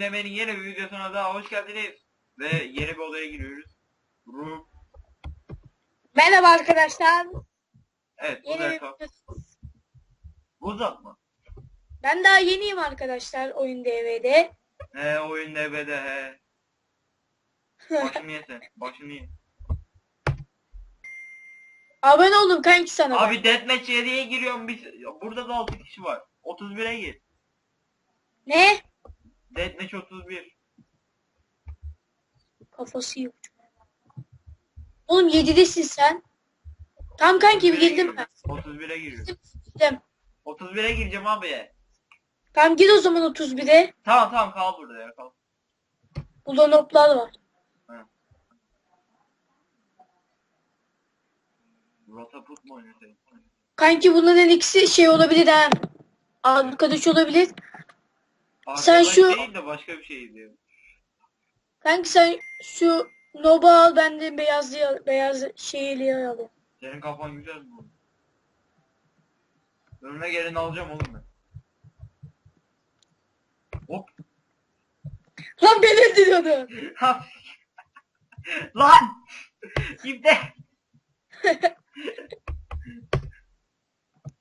Oyun Deme'nin yeni bir videosuna daha hoş geldiniz. Ve yeni bir odaya giriyoruz. Ruh. Merhaba arkadaşlar. Evet bu Yeni bir Uzatma. Ben daha yeniyim arkadaşlar oyun DV'de. He oyun Deme'de he. Başını ye sen. Başını ye. Abone oldum kanki sana. ben. Abi deathmatch diye giriyorum biz. Burada da 6 kişi var. 31'e gir. Ne? Deathmatch 31. Kafası yok. Oğlum 7'desin sen. Tam kanki 31'e girdim ben. giriyorum. 31'e giriyorum. Girdim. 31'e gireceğim abi. Tamam gir o zaman 31'e. Tamam tamam kal burada ya kal. Burada notlar var. Rotaput mu oynuyorsun? Kanki bunların ikisi şey olabilir ha. Arkadaş olabilir. Sen Arkadaş şu- değil de başka bir şey diyor. Kanki sen şu Noba al ben de beyaz beyaz şeyli alayım. Senin kafan güzel bu. Önüne geleni alacağım oğlum ben. Hop. Lan beni öldürüyordu. Lan! İpte!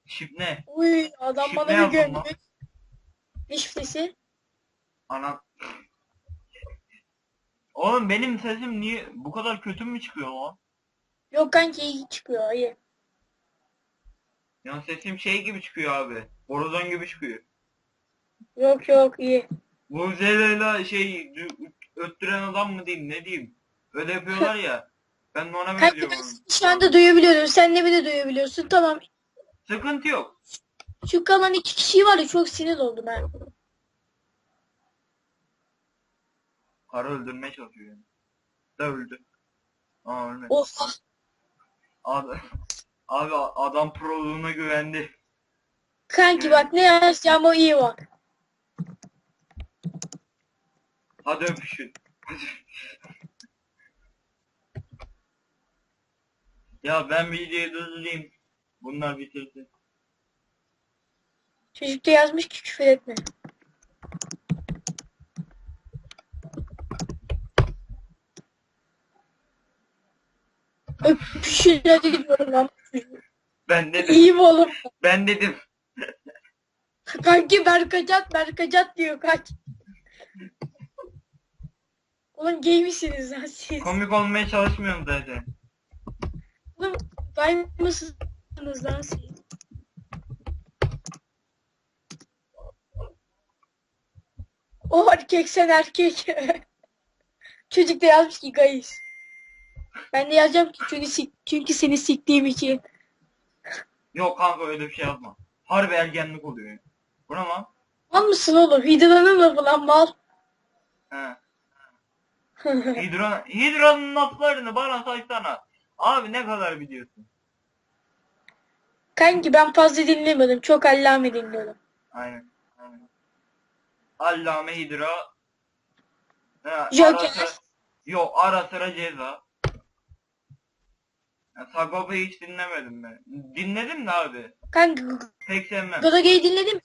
Şip ne? Uy adam Şifre bana bir yazdım gömdü. Şifresi? Ana. Oğlum benim sesim niye bu kadar kötü mü çıkıyor lan? Yok kanki iyi çıkıyor iyi. Ya sesim şey gibi çıkıyor abi. Borazan gibi çıkıyor. Yok yok iyi. Bu Zela'yla şey öttüren adam mı diyeyim ne diyeyim. Öyle yapıyorlar ya. Ben de ona benziyorum. ben seni şu anda duyabiliyorum. Sen de beni duyabiliyorsun. Tamam. Sıkıntı yok. Şu kalan iki kişi var ya çok sinir oldum ha. Karı öldürmeye çalışıyor yani. Da öldü. Aa ölmedi. Oha. Abi, abi adam proluğuna güvendi. Kanki bak ne yazacağım o iyi bak. Hadi öpüşün. ya ben videoyu durdurayım. Bunlar bitirsin. Çocuk da yazmış ki küfür etme. Öpüşün hadi gidiyorum lan. Ben dedim. İyi mi oğlum? Ben dedim. Kanki Berkacat Berkacat diyor kaç. Oğlum gay misiniz lan siz? Komik olmaya çalışmıyorum zaten. Oğlum gay mısınız lan siz? O erkek sen erkek. Çocuk da yazmış ki gayız. Ben de yazacağım ki çünkü, sik- çünkü seni siktiğim için. Yok kanka öyle bir şey yapma. Harbi ergenlik oluyor. yani. Bu ne lan? Mal mısın oğlum? Hidra'nın lafı lan mal. He. Hidra, Hidra'nın laflarını bana saysana. Abi ne kadar biliyorsun? Kanki ben fazla dinlemedim. Çok allame dinliyorum. Aynen. Aynen. Allame Hidra. Ara Joker. sıra, yok ara sıra ceza. Ya, Sagopa'yı hiç dinlemedim ben. Dinledim de abi. Kanki Pek sevmem. Groga'yı dinledin mi?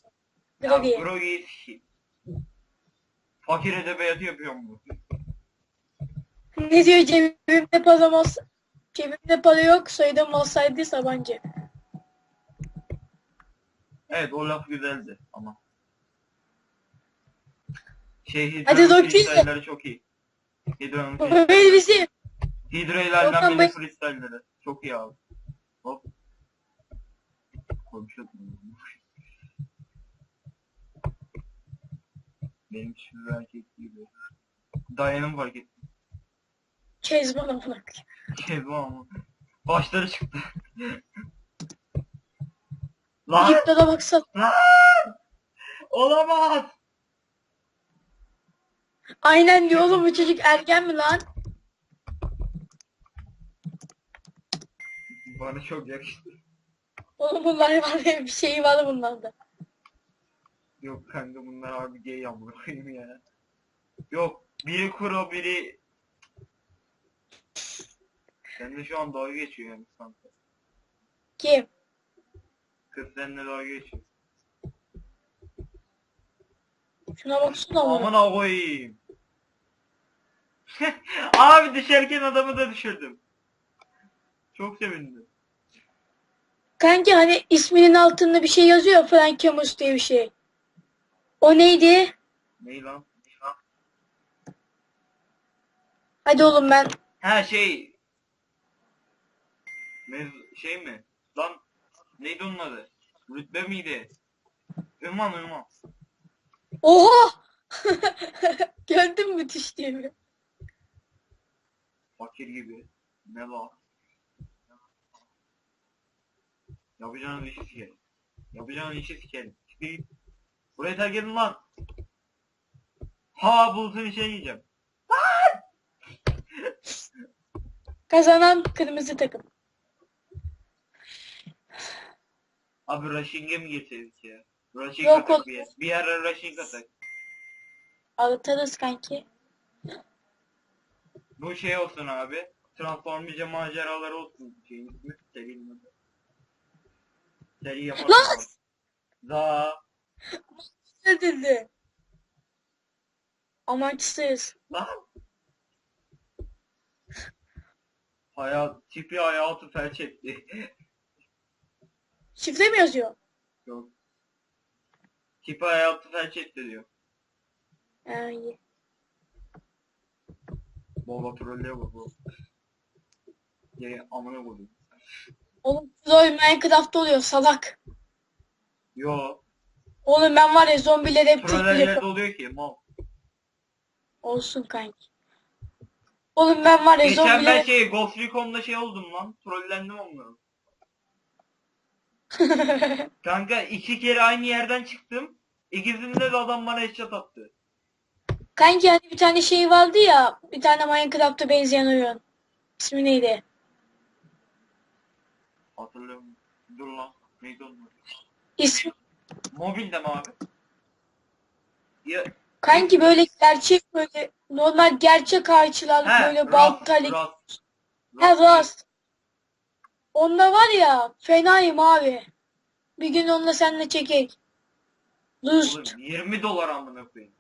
Ya Groga'yı. Grogi. Fakir edebiyatı yapıyorum bu. Ne diyor cebimde para mas Cebimde para yok. Soyadım olsaydı Sabancı. Evet o laf güzeldi ama. Şey Hadi dokuz freestyle'ları çok iyi. Hidra'nın Bu freestyle- böyle bizim. Hidra ile Bey- freestyle'ları. Çok iyi abi. Hop. Konuşuyordum. Benim şu erkek gibi. Dayanım fark ettim. Kezban. Şey bu ama. Başları çıktı. Lan! Yıkta da baksana. Lan! Olamaz! Aynen diyor oğlum bu çocuk ergen mi lan? Bana çok yakıştı. Oğlum bunlar var ya bir şey var bunlarda. Yok kanka bunlar harbi gay koyayım ya. Yok biri kuro biri Sen de şu an dalga geçiyor yani sanki. Kim? Kız seninle dalga geçiyor. Şuna baksana ama. Amına koyayım. Abi düşerken adamı da düşürdüm. Çok sevindim. Kanki hani isminin altında bir şey yazıyor ya, Frank Camus diye bir şey. O neydi? Ney lan? Ney lan? Hadi oğlum ben. Ha şey. Mez şey mi? Lan neydi onun adı? Rütbe miydi? Ünvan ünvan. Oha! Gördün mü düştüğümü? Fakir gibi. Ne lan? Yapacağınız işi sikerim. Yapacağınız işi sikerim. Sikeyim. Buraya terk edin lan. Ha bulutun içine yiyeceğim. Kazanan kırmızı takım. Abi Rushing'e mi geçeriz ya? Rushing Yok atak bir. Bir yer Rushing atak. Atarız kanki. Bu şey olsun abi. Transformice maceraları olsun. Şeyin ismi serinin adı. Seri yaparız. Lan! Za. Ne dedi? Amaçsız. Lan. Hayat, tipi hayatı felç etti. Şifre mi yazıyor? Yok. Tipi hayatı felç etti diyor. Ha, iyi. Baba trollüyor bak bu. Ya amına koydum. Oğlum Troy Minecraft oluyor salak. Yo. Oğlum ben var ya zombileri hep Troller tek oluyor ki mal. Olsun kanki. Oğlum ben var ya Geçen ben zombileri... şey Ghost Recon'da şey oldum lan. Trollendim onları. Kanka iki kere aynı yerden çıktım. İkisinde de adam bana headshot attı. kanki hani bir tane şey vardı ya. Bir tane Minecraft'a benzeyen oyun. İsmi neydi? Hatırlıyorum. Dur lan. Neydi onun? İsmi... Mobilde mi abi? Ya, Kanki böyle gerçek böyle normal gerçek ağaçlar he, böyle Rust, baltalı. Rust. Rust. Rust. Onda var ya fenayım abi. Bir gün onunla seninle çekek. Oğlum 20 dolar amına koyayım.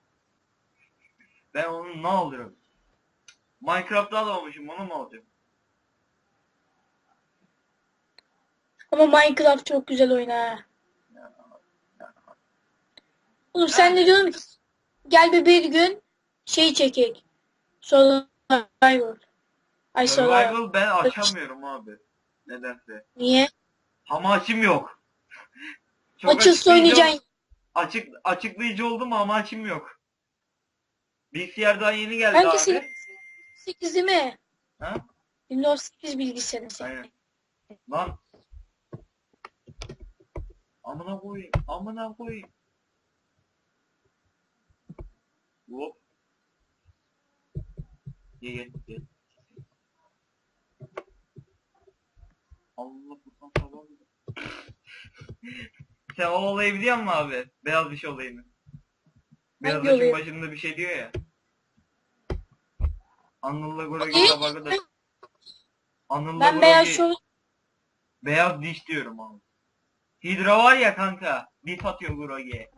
Ben onu ne alırım? Minecraft'ta alamamışım onu mu alacağım? Ama Minecraft çok güzel oyun ha. Oğlum sen ne diyorsun ki? Gel bir bir gün şey çekek. Survivor. Ay Survivor. Survival ben açamıyorum abi. Nedense. Niye? Ama açım yok. Çok Açılsa açıklayıcı- oynayacaksın. Açık, açıklayıcı oldu mu ama açım yok. Bilgisayardan yeni geldi Kanki abi. senin 8 değil mi? Ha? Windows 8 bilgisayarın senin. Aynen. Lan. Amına koyayım. Amına koyayım. Hop. Gel gel gel. Allah buradan sabah Sen o olayı biliyor musun abi? Beyaz bir şey olayını. Beyaz Hangi başın olayı? başında bir şey diyor ya. Anıl'la Guragi İyi. tabakada. Anıl'la Ben beyaz Guragi- şov Beyaz diş diyorum abi. Hidra var ya kanka. Dip atıyor Guragi'ye.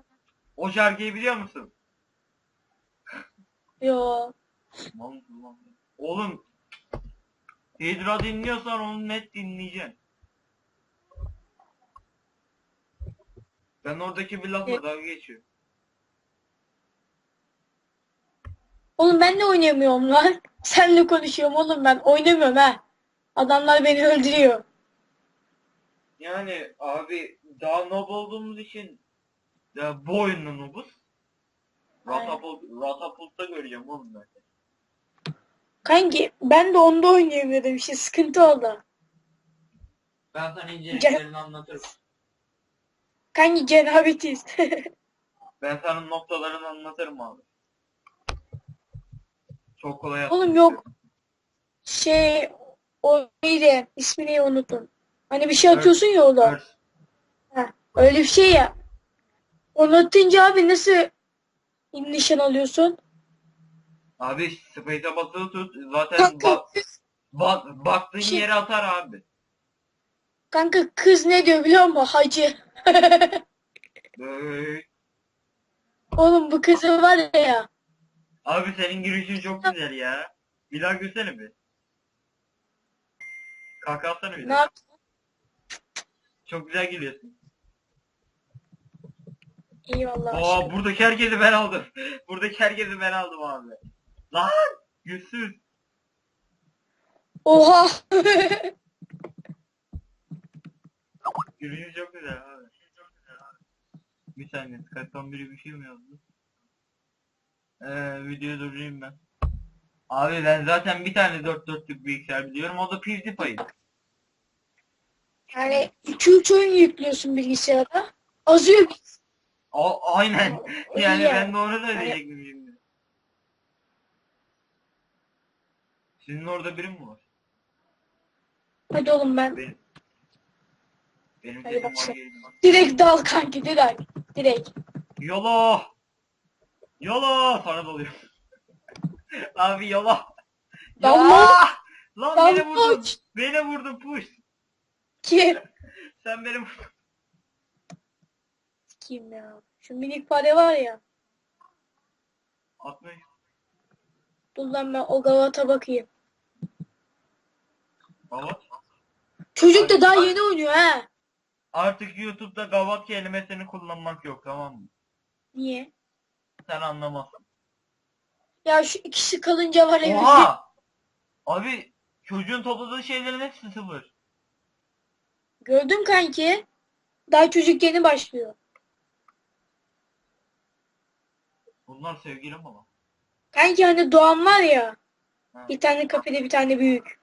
O şarkıyı biliyor musun? Yo. Lan? Oğlum. Hidra dinliyorsan onu net dinleyeceksin. Ben oradaki bir lafla dalga geçiyor. Oğlum ben de oynayamıyorum lan. Seninle konuşuyorum oğlum ben. Oynamıyorum ha. Adamlar beni öldürüyor. Yani abi daha noob olduğumuz için ya bu oyunda noobuz. Ratapult, Ratapult'ta göreceğim oğlum ben. Kanki ben de onda oynayamıyordum işte sıkıntı oldu. Ben sana inceliklerini anlatırım. Kanki cenabetiz. Ben sana noktalarını anlatırım abi. Çok kolay Oğlum yok. şey o neydi? İsmini unuttum. Hani bir şey atıyorsun ya orada. Örs. Öyle bir şey ya. Onu atınca abi nasıl nişan alıyorsun? Abi space'e basılı tut. Zaten Kanka, bak, bak, baktığın Şey- yere atar abi. kanka kız ne diyor biliyor musun? Hacı. Böyle. Oğlum bu kızı var ya. Abi senin gülüşün çok güzel ya. Bir daha gülsene bir. Kaka atsana bir Ne daha. yap? Çok güzel gülüyorsun. Eyvallah. Aa buradaki herkesi ben aldım. buradaki herkesi ben aldım abi. Lan yüzsüz. Oha. Gülüşün çok güzel abi. Bir saniye Skype'tan biri bir şey mi yazdı? Ee, videoyu durdurayım ben. Abi ben zaten bir tane 4 dörtlük bilgisayar biliyorum o da PewDiePie. yani 2-3 oyun yüklüyorsun bilgisayara. Azıyor. O, aynen. Yani İyi ya. ben de onu söyleyecektim şimdi. Sizin orada biri mi var? Hadi oğlum ben. Benim. Benim Hadi bak var. Direkt dal kanki direkt. Direkt. Yolo! Yolo! Sana doluyor. Abi! Dalma! Ya! Lan beni Dalma vurdun. uç. Beni vurdun push. Kim? Sen beni vurdun. Kim ya? Şu minik fare var ya. 60. Dur lan ben o gavata bakayım. Gavat. Çocuk da daha yeni oynuyor ha. Artık YouTube'da gavat kelimesini kullanmak yok tamam mı? Niye? Sen anlamazsın. Ya şu ikisi kalınca var ya. Oha! Abi çocuğun topladığı şeylerin hepsi sıfır. Gördün kanki. Daha çocuk yeni başlıyor. Bunlar sevgilim ama. Kanki hani Doğan var ya. Ha. Bir tane kafede bir tane büyük.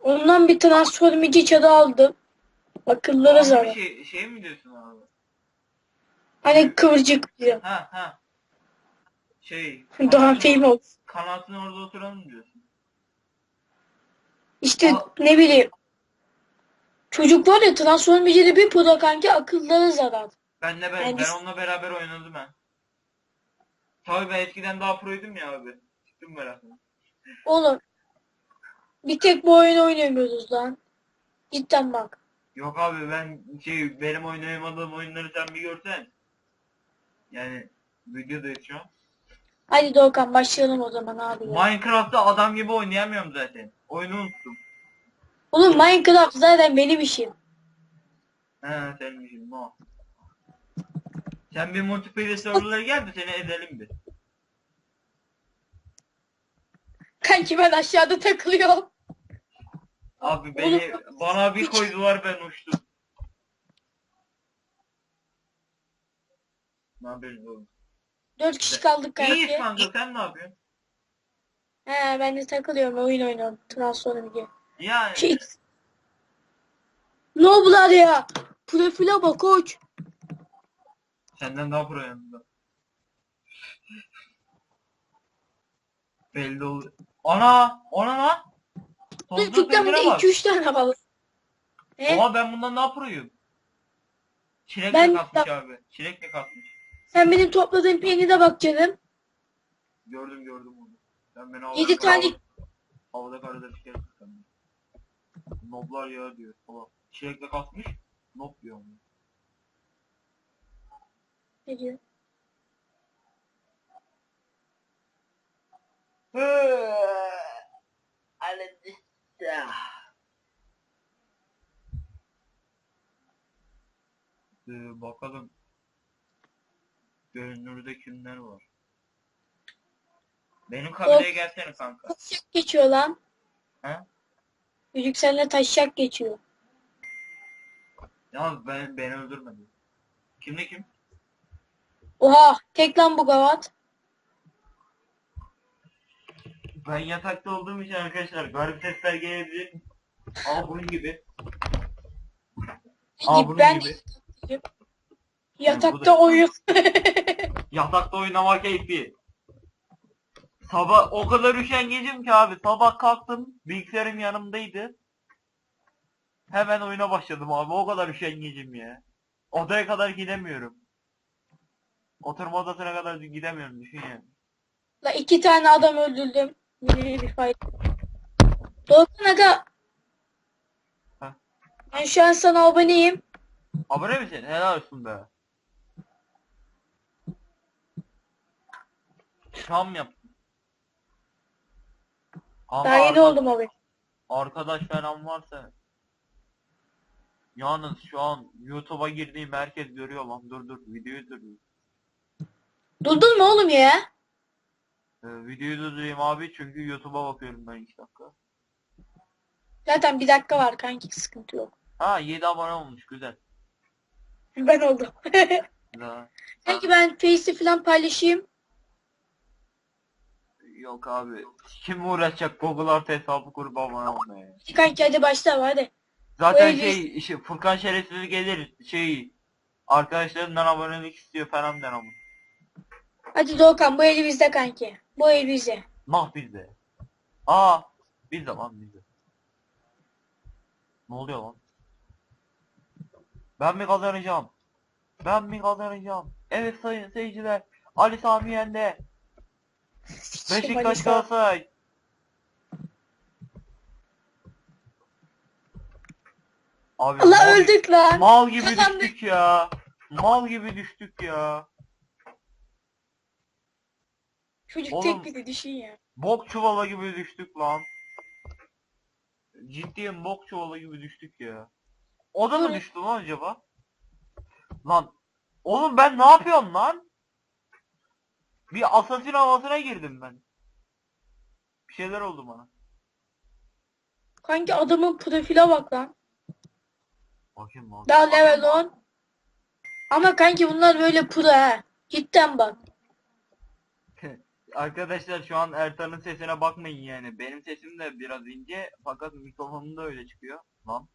Ondan bir transformici çadı aldım. Akılları Abi zarar. Şey, şey mi diyorsun abi? Hani kıvırcık diyor. Ha ha. Şey. Film oldu. Kanatın orada oturan mı diyorsun? İşte Aa. ne bileyim. Çocuk var ya transformicide bir puda kanki akılları zarar. Ben de ben, Yani ben onunla beraber oynadım ben. Tabii ben eskiden daha proydum ya abi. Çıktım merakına. Oğlum. Bir tek bu oyunu oynamıyoruz lan. Cidden bak. Yok abi ben şey benim oynayamadığım oyunları sen bir görsen. Yani videodayız şu an. Hadi Doğukan başlayalım o zaman abi ya. Minecraft'ta adam gibi oynayamıyorum zaten. Oyunu unuttum. Oğlum Minecraft zaten benim işim. He senin işin no. Sen bir multiplayer serverlara gel de seni edelim bir. Kanki ben aşağıda takılıyorum. Abi beni bana bir koydular ben uçtum. Ne yapıyorsun oğlum? Dört kişi kaldık İyiyiz kanki. kanka sen ne yapıyorsun? He ben de takılıyorum oyun oynuyorum. Transformici. Yani Şey... Ne oldular ya? Profile bak koç. senden daha pro yanında. Belli oldu. Ana! Ona lan! Tozlu Çocuktan bir peynire de bak. 2-3 tane balık. He? Oha ben bundan daha proyum. Çilekle Ben- kasmış abi. Çilekle kasmış. Sen benim topladığın peynire bak canım. Gördüm gördüm onu. Ben beni havada 7 tane havada, havada karada bir kere. Noblar ya diyor falan. Çilekle kasmış. Nob diyor onu. ne diyor? Ee, bakalım. Görünürde kimler var? Benim kabileye gelsene kanka. Taşak geçiyor lan. He? Çocuk seninle taşak geçiyor. Yalnız ben, beni öldürmedi. Kimle kim? Oha tek lan bu gavat. Ben yatakta olduğum için arkadaşlar garip sesler gelebilir. Aa bunun gibi. Aa, bunun ben gibi. yatakta oyun. Yatakta oynama keyfi. Sabah o kadar üşengecim ki abi. Sabah kalktım. Bilgisayarım yanımdaydı. Hemen oyuna başladım abi. O kadar üşengecim ya. Odaya kadar gidemiyorum. Oturma odasına kadar gidemiyorum düşün yani. La iki tane adam öldürdüm. Yürüyü bir fayda. Doğukan Aga. Ha. Ben şu an sana aboneyim. Abone misin? Helal olsun be. Şam yap. Ama Daha yeni oldum abi. Arkadaş falan varsa. Yalnız şu an YouTube'a girdiğim herkes görüyor lan. Dur dur videoyu dur. Durdun mu oğlum ya? Ee, videoyu durdurayım abi çünkü YouTube'a bakıyorum ben 2 dakika. Zaten bir dakika var kanki sıkıntı yok. Ha 7 abone olmuş güzel. Ben oldum. Güzel. kanki ben Face'i falan paylaşayım. Yok abi. Kim uğraşacak Google artı hesabı kurup abone olmaya? Hadi kanki hadi başla hadi. Zaten Bu şey işte Furkan şerefsiz gelir şey arkadaşlarından abonelik istiyor falan der ama. Hadi Doğukan bu eli bizde kanki. Bu el bizde. Nah bizde. Aa bizde lan bizde. Ne oluyor lan? Ben mi kazanacağım? Ben mi kazanacağım? Evet sayın seyirciler. Ali Sami Yen'de. Beşiktaş Galatasaray. Abi Allah mal- öldük lan. Mal gibi Kazandık. düştük ya. Mal gibi düştük ya. Çocuk Oğlum. tek bir de düşün ya. Bok çuvala gibi düştük lan. Ciddiyim bok çuvala gibi düştük ya. O da mı düştü lan acaba? Lan oğlum ben ne yapıyorum lan? Bir asasin havasına girdim ben. Bir şeyler oldu bana. Kanki adamın profile bak lan. Bakayım lan. Daha level 10. Ama kanki bunlar böyle pro ha. Cidden bak. Arkadaşlar şu an Ertan'ın sesine bakmayın yani. Benim sesim de biraz ince fakat mikrofonum da öyle çıkıyor. Lan.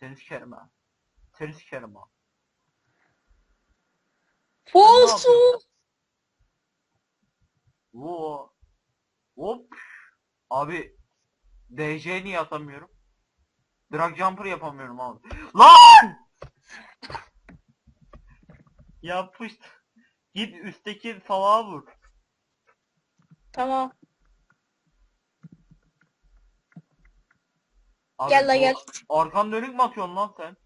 Seni sikerim ha. Seni sikerim ha. Falsu. Oo. Hop. Abi DJ niye atamıyorum? Drag jumper yapamıyorum abi. Lan! Yapıştı. Git üstteki salağa vur. Tamam. Abi Gel la gel. Arkan dönük mü atıyorsun lan sen?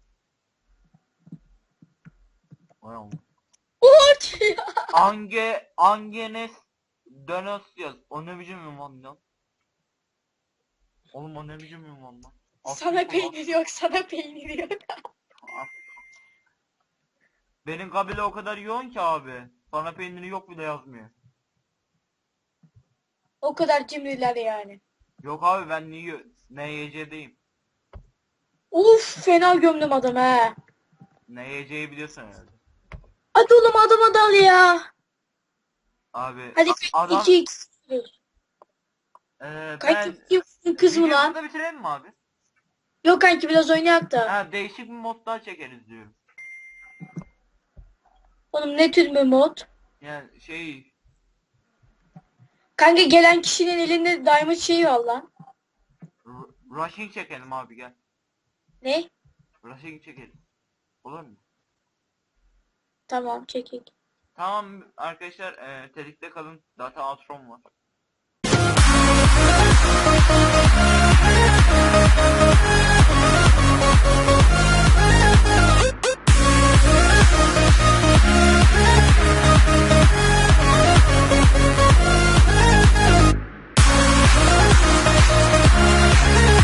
Vay Allah. Uç. Ange, Angenes Dönösyaz. O ne biçim ünvan lan? Oğlum o ne biçim ünvan lan? sana peynir yok sana peynir yok. Benim kabile o kadar yoğun ki abi. Sana peyniri yok bile yazmıyor. O kadar cimriler yani. Yok abi ben niye NYC'deyim. Uf fena gömdüm adamı he. NYC'yi biliyorsun herhalde. Hadi oğlum adama dal ya. Abi Hadi a- adam 2 x. ben Kanki kim kız mı lan? burada bitirelim mi abi? Yok kanki biraz oynayak da. Ha değişik bir mod daha çekeriz diyorum. Oğlum ne tür bir mod? Yani şey Kanka gelen kişinin elinde diamond şeyi var lan. r- rushing çekelim abi gel. Ne? Rushing çekelim. Olur mu? Tamam çekik. Tamam arkadaşlar eee tetikte kalın. Zaten outro'm var.